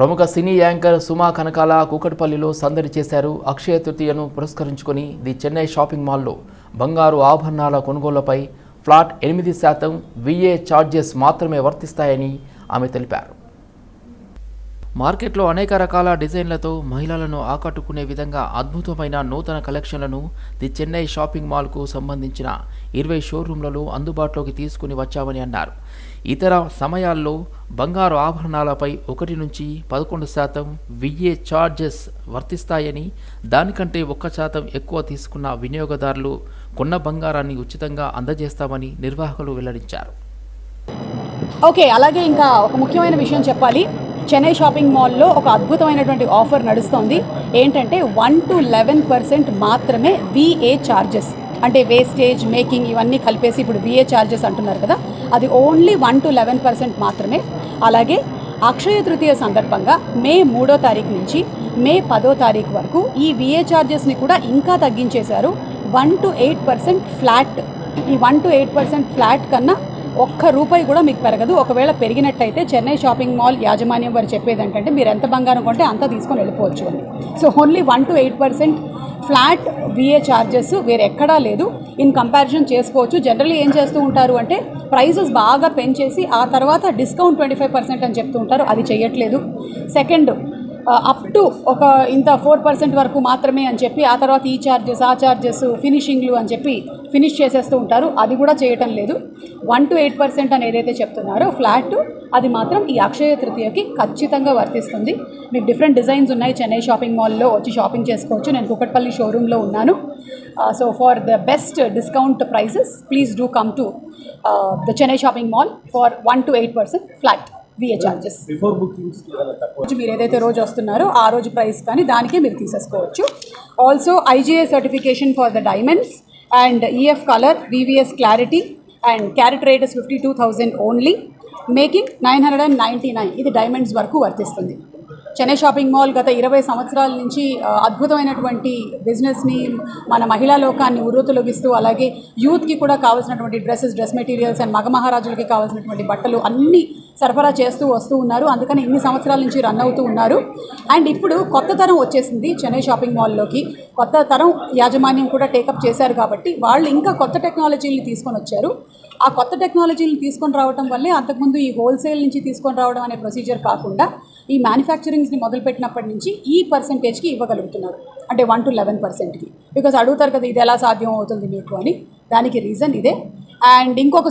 ప్రముఖ సినీ యాంకర్ సుమా కనకాల కూకట్పల్లిలో సందడి చేశారు. అక్షయ తృతీయను పురస్కరించుకొని ది చెన్నై షాపింగ్ మాల్లో బంగారు ఆభరణాల కొనుగోళ్ళపై ఫ్లాట్ ఎనిమిది శాతం విఏ ఛార్జెస్ మాత్రమే వర్తిస్తాయని ఆమె తెలిపారు. మార్కెట్లో అనేక రకాల డిజైన్లతో మహిళలను ఆకట్టుకునే విధంగా అద్భుతమైన నూతన కలెక్షన్లను ది చెన్నై షాపింగ్ మాల్కు సంబంధించిన ఇరవై షోరూంలలో అందుబాటులోకి తీసుకుని వచ్చామని అన్నారు. ఇతర సమయాల్లో బంగారు ఆభరణాలపై ఒకటి నుంచి పదకొండు శాతం విఏ ఛార్జెస్ వర్తిస్తాయని దానికంటే ఒక్క శాతం ఎక్కువ తీసుకున్న వినియోగదారులు కొన్న బంగారాన్ని ఉచితంగా అందజేస్తామని నిర్వాహకులు వెల్లడించారు. ఓకే అలాగే ఇంకా ఒక ముఖ్యమైన విషయం చెప్పాలి. చెన్నై షాపింగ్ మాల్లో ఒక అద్భుతమైనటువంటి ఆఫర్ నడుస్తోంది. ఏంటంటే వన్ టు లెవెన్ పర్సెంట్ మాత్రమే విఏ ఛార్జెస్ అంటే వేస్టేజ్ మేకింగ్ ఇవన్నీ కలిపేసి ఇప్పుడు విఏ ఛార్జెస్ అంటున్నారు కదా. అది only one two eleven percent మాత్రమే. అలాగే అక్షయ తృతీయ సందర్భంగా మే మూడో తారీఖు నుంచి మే పదో తారీఖు వరకు ఈ విఏ ఛార్జెస్ని కూడా ఇంకా తగ్గించేశారు. One two eight percent flat. ఈ one two eight percent flat కన్నా ఒక్క రూపాయి కూడా మీకు పెరగదు. ఒకవేళ పెరిగినట్టయితే చెన్నై షాపింగ్ మాల్ యాజమాన్యం వారు చెప్పేది ఏంటంటే మీరు ఎంత బంగారం కొంటే అంత తీసుకొని వెళ్ళిపోవచ్చు అని. So only one two eight percent flat VA charges వేరే ఎక్కడా లేదు. ఇన్ కంపారిజన్ చేసుకోవచ్చు. జనరల్లీ ఏం చేస్తూ ఉంటారు అంటే ప్రైజెస్ బాగా పెంచేసి ఆ తర్వాత డిస్కౌంట్ ట్వంటీ ఫైవ్ పర్సెంట్ అని చెప్తూ ఉంటారు. అది చేయట్లేదు సెకండ్ అప్ టు ఒక ఇంత ఫోర్ పర్సెంట్ వరకు మాత్రమే అని చెప్పి ఆ తర్వాత ఈ ఛార్జెస్ ఆ ఛార్జెస్ ఫినిషింగ్లు అని చెప్పి ఫినిష్ చేసేస్తూ ఉంటారు. అది కూడా చేయటం లేదు. వన్ టు ఎయిట్ పర్సెంట్ అని ఏదైతే చెప్తున్నారో ఫ్లాట్ అది మాత్రం ఈ అక్షయ తృతీయకి ఖచ్చితంగా వర్తిస్తుంది. మీకు డిఫరెంట్ డిజైన్స్ ఉన్నాయి. చెన్నై షాపింగ్ మాల్లో వచ్చి షాపింగ్ చేసుకోవచ్చు. నేను కుకట్పల్లి షోరూంలో ఉన్నాను. So far the best discount prices please do come to the Chennai shopping mall for one two eight percent flat VA charges before bookings మీరు ఏదైతే రోజు వస్తున్నారో ఆ రోజు ప్రైస్ కానీ దానికే మీరు తీసేసుకోవచ్చు. Also IGA certification for the diamonds and EF colour VVS clarity and carat rate is fifty two thousand only making nine hundred and ninety nine ఇది డైమండ్స్ వరకు వర్తిస్తుంది. చెన్నై షాపింగ్ మాల్ గత ఇరవై సంవత్సరాల నుంచి అద్భుతమైనటువంటి బిజినెస్ని మన మహిళా లోకాన్ని ఉర్రూతలొగిస్తూ అలాగే యూత్కి కూడా కావాల్సినటువంటి డ్రెస్సెస్ డ్రెస్ మెటీరియల్స్ అండ్ మగ మహారాజులకి కావాల్సినటువంటి బట్టలు అన్నీ సరఫరా చేస్తూ వస్తూ ఉన్నారు. అందుకని ఇన్ని సంవత్సరాల నుంచి రన్ అవుతూ ఉన్నారు. అండ్ ఇప్పుడు కొత్త తరం వచ్చేసింది చెన్నై షాపింగ్ మాల్లోకి కొత్త తరం యాజమాన్యం కూడా టేకప్ చేశారు కాబట్టి వాళ్ళు ఇంకా కొత్త టెక్నాలజీని తీసుకొని వచ్చారు. ఆ కొత్త టెక్నాలజీని తీసుకొని రావడం వల్లే అంతకుముందు ఈ హోల్సేల్ నుంచి తీసుకొని రావడం అనే ప్రొసీజర్ కాకుండా ఈ మ్యానుఫ్యాక్చరింగ్స్ని మొదలుపెట్టినప్పటి నుంచి ఈ పర్సంటేజ్కి ఇవ్వగలుగుతున్నారు. అంటే వన్ టు లెవెన్ పర్సెంట్కి బికాస్ అడుగుతారు కదా ఇది ఎలా సాధ్యం అవుతుంది మీకు అని. దానికి రీజన్ ఇదే. అండ్ ఇంకొక